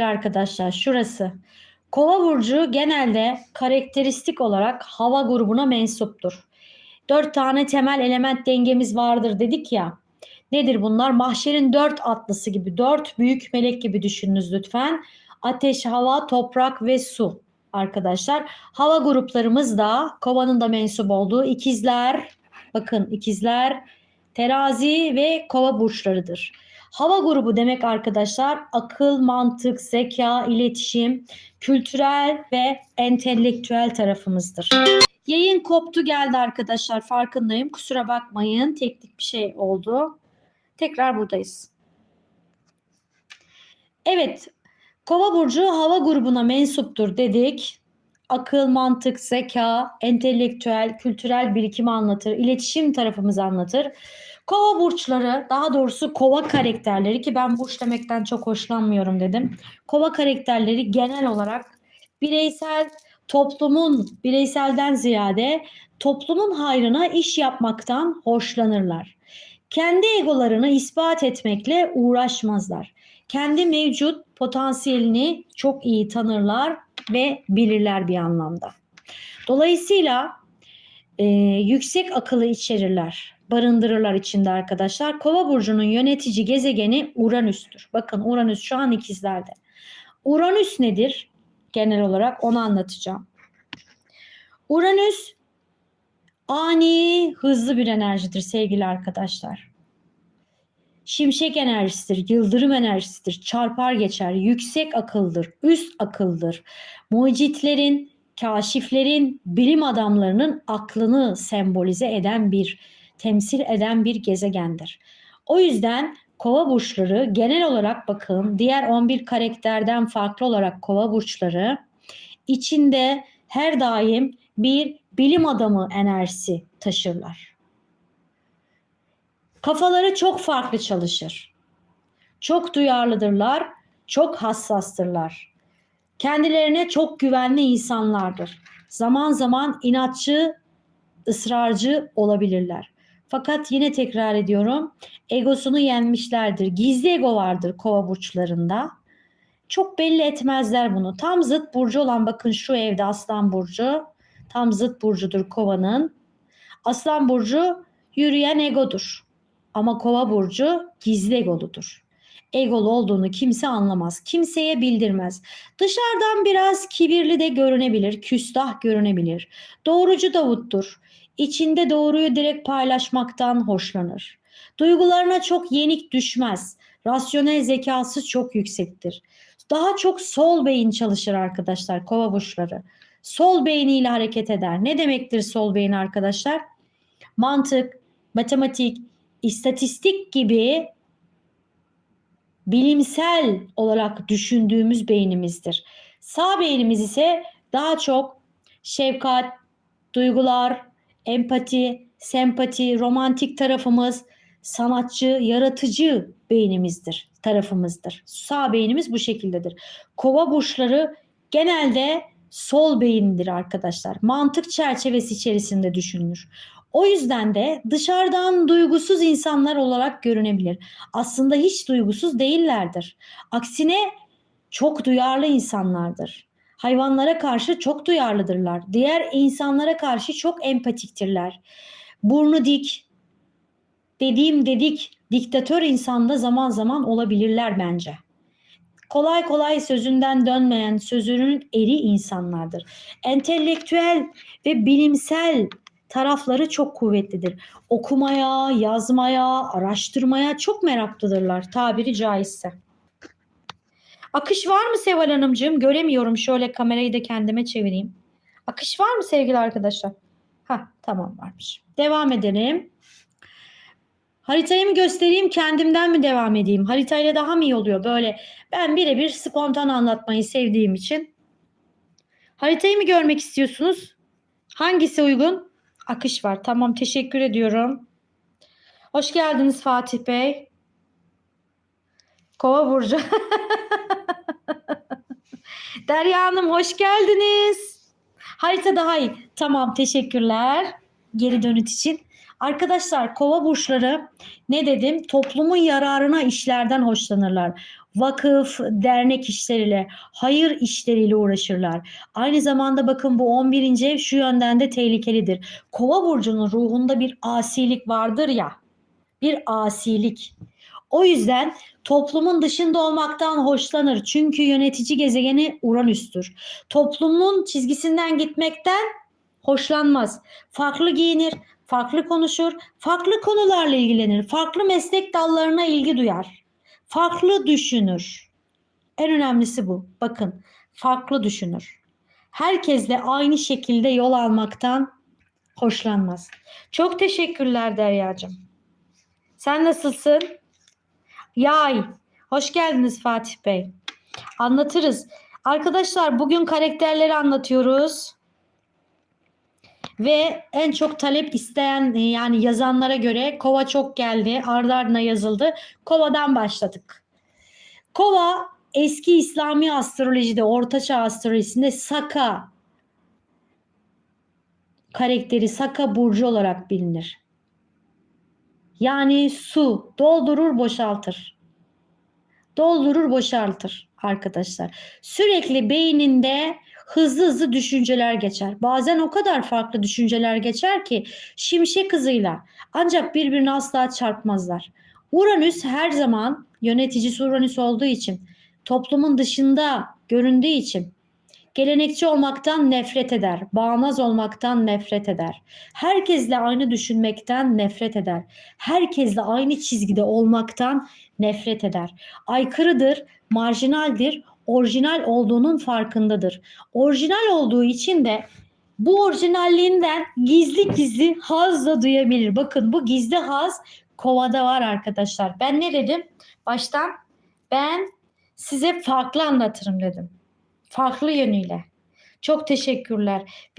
arkadaşlar şurası. Kova burcu genelde karakteristik olarak hava grubuna mensuptur. Dört tane temel element dengemiz vardır dedik ya. Nedir bunlar? Mahşerin dört atlısı gibi, dört büyük melek gibi düşününüz lütfen. Ateş, hava, toprak ve su arkadaşlar. Hava gruplarımız da kovanın da mensup olduğu ikizler, bakın ikizler, terazi ve kova burçlarıdır. Hava grubu demek arkadaşlar akıl, mantık, zeka, iletişim, kültürel ve entelektüel tarafımızdır. Yayın koptu geldi arkadaşlar farkındayım. Kusura bakmayın teknik bir şey oldu. Tekrar buradayız. Evet Kova burcu hava grubuna mensuptur dedik. Akıl, mantık, zeka, entelektüel, kültürel birikimi anlatır, iletişim tarafımızı anlatır. Kova burçları, daha doğrusu kova karakterleri ki ben burç demekten çok hoşlanmıyorum dedim. Kova karakterleri genel olarak bireysel, toplumun bireyselden ziyade toplumun hayrına iş yapmaktan hoşlanırlar. Kendi egolarını ispat etmekle uğraşmazlar. Kendi mevcut potansiyelini çok iyi tanırlar ve bilirler bir anlamda. Dolayısıyla e, yüksek akıllı içerirler, barındırırlar içinde arkadaşlar. Kova burcunun yönetici gezegeni Uranüs'tür. Bakın Uranüs şu an ikizlerde. Uranüs nedir? Genel olarak onu anlatacağım. Uranüs ani, hızlı bir enerjidir sevgili arkadaşlar. Şimşek enerjisidir, yıldırım enerjisidir, çarpar geçer, yüksek akıldır, üst akıldır. Mucitlerin, kaşiflerin, bilim adamlarının aklını sembolize eden bir, temsil eden bir gezegendir. O yüzden kova burçları genel olarak bakın diğer 11 karakterden farklı olarak kova burçları içinde her daim bir bilim adamı enerjisi taşırlar. Kafaları çok farklı çalışır. Çok duyarlıdırlar, çok hassastırlar. Kendilerine çok güvenli insanlardır. Zaman zaman inatçı, ısrarcı olabilirler. Fakat yine tekrar ediyorum, egosunu yenmişlerdir. Gizli ego vardır kova burçlarında. Çok belli etmezler bunu. Tam zıt burcu olan bakın şu evde Aslan burcu. Tam zıt burcudur kovanın. Aslan burcu yürüyen egodur. Ama kova burcu gizli egoludur. Egolu olduğunu kimse anlamaz. Kimseye bildirmez. Dışarıdan biraz kibirli de görünebilir, küstah görünebilir. Doğrucu Davut'tur. İçinde doğruyu direkt paylaşmaktan hoşlanır. Duygularına çok yenik düşmez. Rasyonel zekası çok yüksektir. Daha çok sol beyin çalışır arkadaşlar kova burçları. Sol beyniyle hareket eder. Ne demektir sol beyin arkadaşlar? Mantık, matematik, istatistik gibi bilimsel olarak düşündüğümüz beynimizdir. Sağ beynimiz ise daha çok şefkat, duygular, empati, sempati, romantik tarafımız, sanatçı, yaratıcı beynimizdir, tarafımızdır. Sağ beynimiz bu şekildedir. Kova burçları genelde sol beyindir arkadaşlar. Mantık çerçevesi içerisinde düşünülür. O yüzden de dışarıdan duygusuz insanlar olarak görünebilir. Aslında hiç duygusuz değillerdir. Aksine çok duyarlı insanlardır. Hayvanlara karşı çok duyarlıdırlar. Diğer insanlara karşı çok empatiktirler. Burnu dik, dediğim dedik, diktatör insanda zaman zaman olabilirler bence. Kolay kolay sözünden dönmeyen, sözünün eri insanlardır. Entelektüel ve bilimsel tarafları çok kuvvetlidir. Okumaya, yazmaya, araştırmaya çok meraklıdırlar tabiri caizse. Akış var mı Seval Hanımcığım? Göremiyorum. Şöyle kamerayı da kendime çevireyim. Akış var mı sevgili arkadaşlar? Ha tamam varmış. Devam edelim. Haritayı mı göstereyim kendimden mi devam edeyim? Haritayla daha mı iyi oluyor? Böyle ben birebir spontan anlatmayı sevdiğim için. Haritayı mı görmek istiyorsunuz? Hangisi uygun? Akış var. Tamam teşekkür ediyorum. Hoş geldiniz Fatih Bey. Kova Burcu. Derya Hanım hoş geldiniz. Harita daha iyi. Tamam teşekkürler. Geri dönüt için. Arkadaşlar kova burçları ne dedim? Toplumun yararına işlerden hoşlanırlar. vakıf, dernek işleriyle, hayır işleriyle uğraşırlar. Aynı zamanda bakın bu 11. ev şu yönden de tehlikelidir. Kova burcunun ruhunda bir asilik vardır ya. Bir asilik. O yüzden toplumun dışında olmaktan hoşlanır. Çünkü yönetici gezegeni Uranüs'tür. Toplumun çizgisinden gitmekten hoşlanmaz. Farklı giyinir, farklı konuşur, farklı konularla ilgilenir, farklı meslek dallarına ilgi duyar. Farklı düşünür. En önemlisi bu. Bakın, farklı düşünür. Herkesle aynı şekilde yol almaktan hoşlanmaz. Çok teşekkürler Deryacığım. Sen nasılsın? Yay. Hoş geldiniz Fatih Bey. Anlatırız. Arkadaşlar bugün karakterleri anlatıyoruz. Ve en çok talep isteyen yani yazanlara göre Kova çok geldi. Ardı ardına yazıldı. Kova'dan başladık. Kova eski İslami astrolojide, Ortaçağ astrolojisinde Saka karakteri, Saka burcu olarak bilinir. Yani su doldurur, boşaltır. Doldurur, boşaltır arkadaşlar. Sürekli beyninde hızlı hızlı düşünceler geçer. Bazen o kadar farklı düşünceler geçer ki şimşek hızıyla ancak birbirine asla çarpmazlar. Uranüs her zaman yöneticisi Uranüs olduğu için toplumun dışında göründüğü için gelenekçi olmaktan nefret eder, bağnaz olmaktan nefret eder. Herkesle aynı düşünmekten nefret eder. Herkesle aynı çizgide olmaktan nefret eder. Aykırıdır, marjinaldir, orijinal olduğunun farkındadır. Orijinal olduğu için de bu orijinalliğinden gizli gizli haz da duyabilir. Bakın bu gizli haz kovada var arkadaşlar. Ben ne dedim? Baştan ben size farklı anlatırım dedim. Farklı yönüyle. Çok teşekkürler.